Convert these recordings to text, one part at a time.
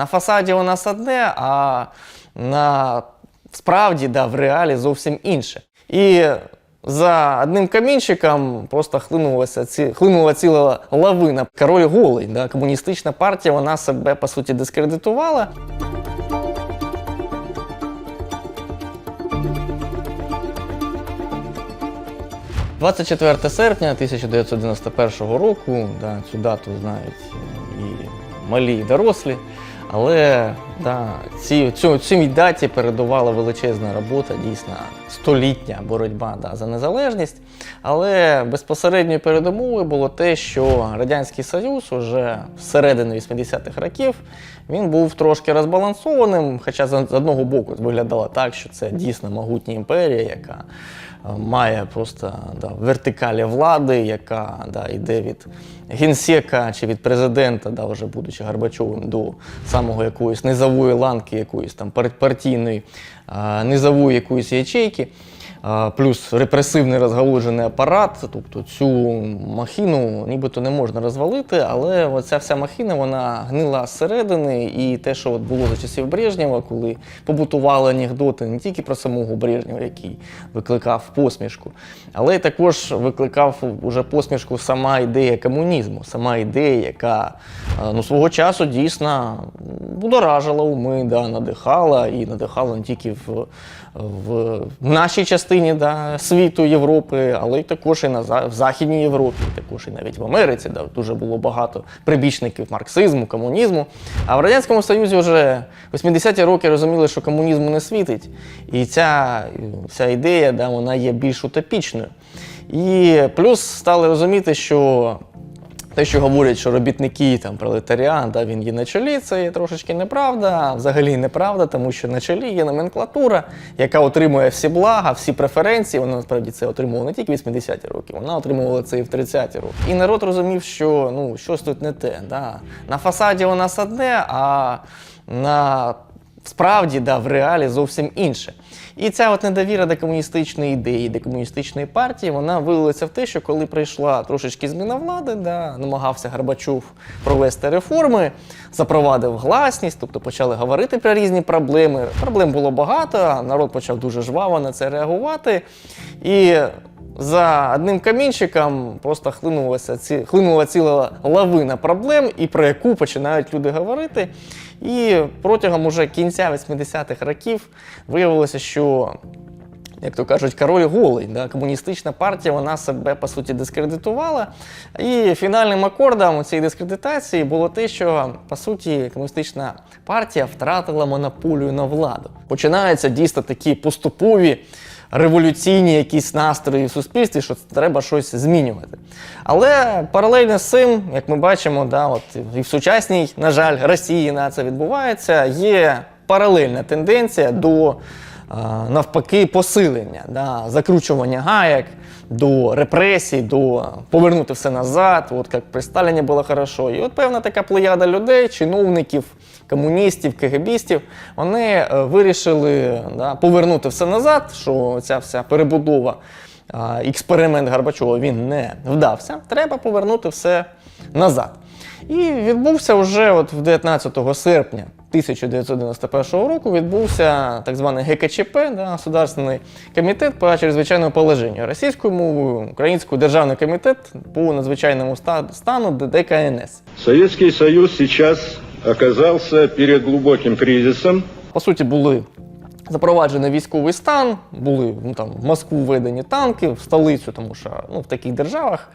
На фасаді у нас одне, а на справді да, в реалі зовсім інше. І за одним камінчиком просто хлинулася, ці, хлинула ціла лавина. Король голий. Да, комуністична партія вона себе по суті дискредитувала. – 24 серпня 1991 року, да, цю дату знають і малі, і дорослі. Але да, ці, цю, цій даті передувала величезна робота, дійсно столітня боротьба да, за незалежність. Але безпосередньою передумовою було те, що Радянський Союз уже всередині 80-х років він був трошки розбалансованим, хоча з одного боку виглядало так, що це дійсно могутня імперія, яка має просто да, вертикалі влади, яка да, йде від генсека чи від президента, да, вже будучи Горбачовим, до самого якоїсь низової ланки, якоїсь там пар- партійної низової якоїсь ячейки. Плюс репресивний розгалужений апарат, тобто цю махіну нібито не можна розвалити, але оця вся махіна вона гнила зсередини, і те, що от було за часів Брежнєва, коли побутували анекдоти не тільки про самого Брежнєва, який викликав посмішку, але й також викликав уже посмішку сама ідея комунізму, сама ідея, яка ну, свого часу дійсно будоражила уми, да, надихала і надихала не тільки в, в нашій частині да, світу Європи, але й також і на в Західній Європі, також і навіть в Америці, де дуже було багато прибічників марксизму, комунізму. А в Радянському Союзі вже 80-ті роки розуміли, що комунізму не світить, і ця, ця ідея да, вона є більш утопічною. І плюс стали розуміти, що те, що говорять, що робітники там пролетаріат, да, він є на чолі, це є трошечки неправда. Взагалі неправда, тому що на чолі є номенклатура, яка отримує всі блага, всі преференції. Вона насправді це отримувала не тільки в 80-ті роки, вона отримувала це і в 30-ті роки. І народ розумів, що ну щось тут не те. Да. На фасаді у нас одне, а на справді да, в реалі зовсім інше. І ця от недовіра до комуністичної ідеї, до комуністичної партії, вона вилилася в те, що коли прийшла трошечки зміна влади, да, намагався Горбачов провести реформи, запровадив гласність, тобто почали говорити про різні проблеми. Проблем було багато, народ почав дуже жваво на це реагувати. І за одним камінчиком просто хлинулася ці, хлинула ціла лавина проблем, і про яку починають люди говорити. І протягом уже кінця 80-х років виявилося, що як то кажуть, король голий. Да? Комуністична партія вона себе по суті дискредитувала. І фінальним акордом цієї дискредитації було те, що по суті комуністична партія втратила монополію на владу. Починаються дійсно такі поступові. Революційні якісь настрої в суспільстві, що треба щось змінювати. Але паралельно з цим, як ми бачимо, да, от і в сучасній, на жаль, Росії на це відбувається, є паралельна тенденція до навпаки посилення, да, закручування гаєк до репресій, до повернути все назад, от як при Сталіні було хорошо. І от певна така плеяда людей, чиновників, комуністів, КГБістів, вони е, вирішили да, повернути все назад, що ця вся перебудова, експеримент Горбачова він не вдався. Треба повернути все назад. І відбувся вже от в 19 серпня 1991 року відбувся так званий ГКЧП, да, Государственний комітет по чрезвичайному положенню. Російською мовою, українською державний комітет по надзвичайному стану ДКНС. Советский Союз сейчас оказался перед глубоким кризисом. По суті, були запроваджений військовий стан, були ну, там, в Москву введені танки, в столицю, тому що ну, в таких державах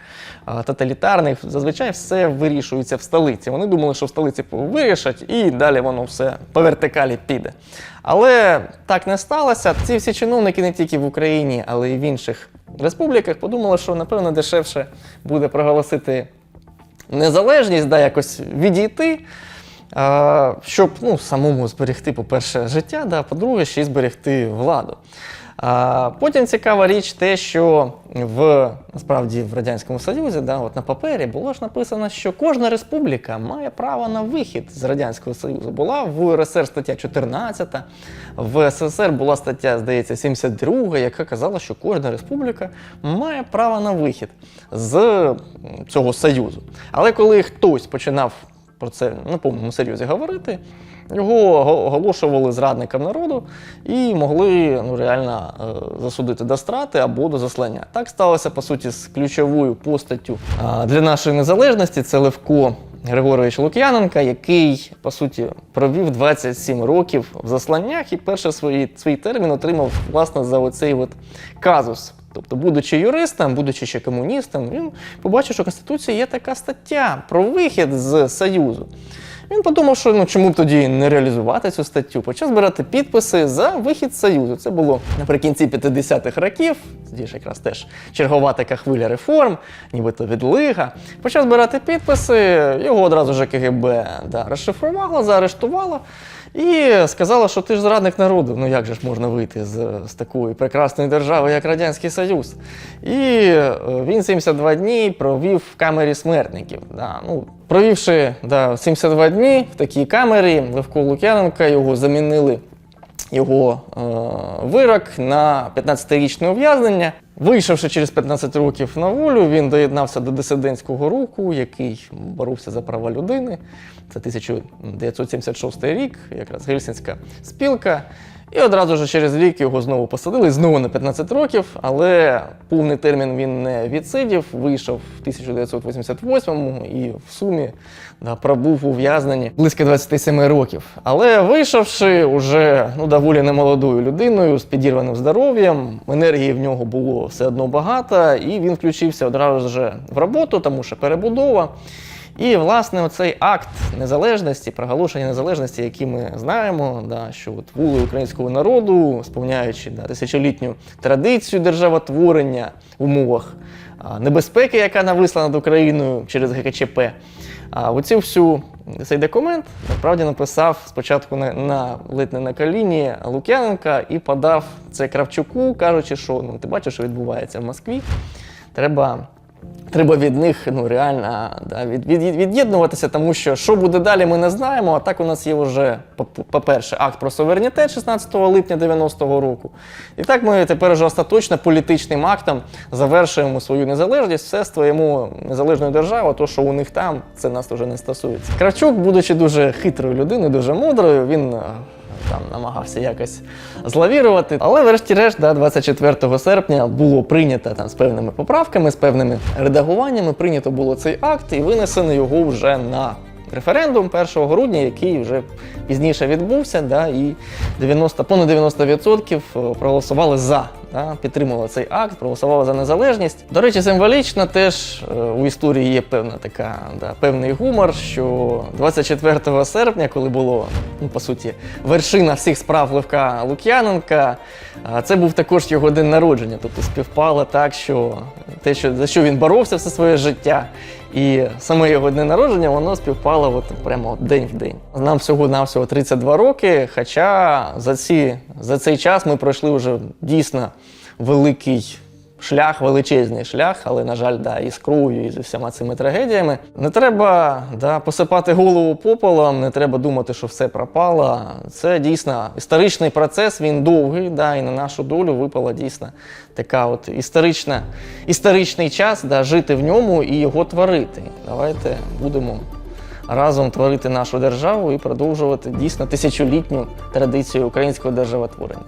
тоталітарних зазвичай все вирішується в столиці. Вони думали, що в столиці вирішать, і далі воно все по вертикалі піде. Але так не сталося. Ці всі чиновники не тільки в Україні, але й в інших республіках подумали, що напевно дешевше буде проголосити незалежність, да, якось відійти. Щоб ну, самому зберегти, по-перше, життя, да, по-друге, ще й зберегти владу. А, потім цікава річ те, що в насправді в Радянському Союзі, да, от на папері було ж написано, що кожна республіка має право на вихід з Радянського Союзу. Була в РСР стаття 14, в СССР була стаття, здається, 72, яка казала, що кожна республіка має право на вихід з цього союзу. Але коли хтось починав про це на повному серйозі говорити. Його го- оголошували зрадником народу і могли ну, реально е, засудити до страти або до заслання. Так сталося по суті з ключовою постаттю для нашої незалежності. Це Левко Григорович Лук'яненка, який по суті провів 27 років в засланнях і перший свій, свій термін отримав власне за оцей от казус. Тобто, будучи юристом, будучи ще комуністом, він побачив, що в Конституції є така стаття про вихід з Союзу. Він подумав, що ну чому б тоді не реалізувати цю статтю? Почав збирати підписи за вихід Союзу. Це було наприкінці 50-х років. Тоді ж якраз теж чергова така хвиля реформ, нібито відлига. Почав збирати підписи, його одразу ж КГБ да, розшифрувало, заарештувало. І сказала, що ти ж зрадник народу. Ну як же ж можна вийти з, з такої прекрасної держави, як Радянський Союз? І е, він 72 дні провів в камері смертників. Да. Ну, провівши да, 72 дні в такій камері, Левко Лук'яненка його замінили його е, вирок на 15-річне ув'язнення. Вийшовши через 15 років на волю, він доєднався до дисидентського руху, який боровся за права людини. Це 1976 рік, якраз Гельсінська спілка. І одразу ж через рік його знову посадили, знову на 15 років, але повний термін він не відсидів, вийшов в 1988-му і в сумі да, пробув у в'язненні близько 27 років. Але вийшовши уже ну, доволі немолодою людиною з підірваним здоров'ям, енергії в нього було все одно багато, і він включився одразу ж в роботу, тому що перебудова. І, власне, оцей акт незалежності, проголошення незалежності, який ми знаємо, да, що от воли українського народу, сповняючи да, тисячолітню традицію державотворення в умовах небезпеки, яка нависла над Україною через ГКЧП. А оцю всю цей документ насправді написав спочатку на, на ледь не на коліні Лук'яненка і подав це Кравчуку, кажучи, що ну ти бачиш, що відбувається в Москві. Треба Треба від них ну реально да, від, від, від- від'єднуватися, тому що що буде далі, ми не знаємо. А так у нас є вже, по- по-перше, акт про суверенітет 16 липня 90-го року. І так ми тепер вже остаточно політичним актом завершуємо свою незалежність, все створимо незалежну державу, то що у них там, це нас вже не стосується. Кравчук, будучи дуже хитрою людиною, дуже мудрою, він там намагався якось злавірувати. Але врешті-решт, да, 24 серпня було прийнято там з певними поправками, з певними редагуваннями. Прийнято було цей акт і винесено його вже на референдум 1 грудня, який вже пізніше відбувся. Да, і 90, понад 90% проголосували за. Да, підтримували цей акт, проголосували за незалежність. До речі, символічно теж е, у історії є певна така, да, певний гумор, що 24 серпня, коли було ну, по суті вершина всіх справ Левка Лук'яненка, це був також його день народження. Тобто співпало так, що те, що за що він боровся все своє життя, і саме його день народження, воно співпало от прямо день в день. Нам всього навсього 32 роки. Хоча за ці за цей час ми пройшли вже дійсно великий шлях, величезний шлях, але, на жаль, да, і з кров'ю, і з всіма цими трагедіями. Не треба да, посипати голову попелом, не треба думати, що все пропало. Це дійсно історичний процес, він довгий, да, і на нашу долю випала дійсно така от історична, історичний час, да, жити в ньому і його творити. Давайте будемо разом творити нашу державу і продовжувати дійсно тисячолітню традицію українського державотворення.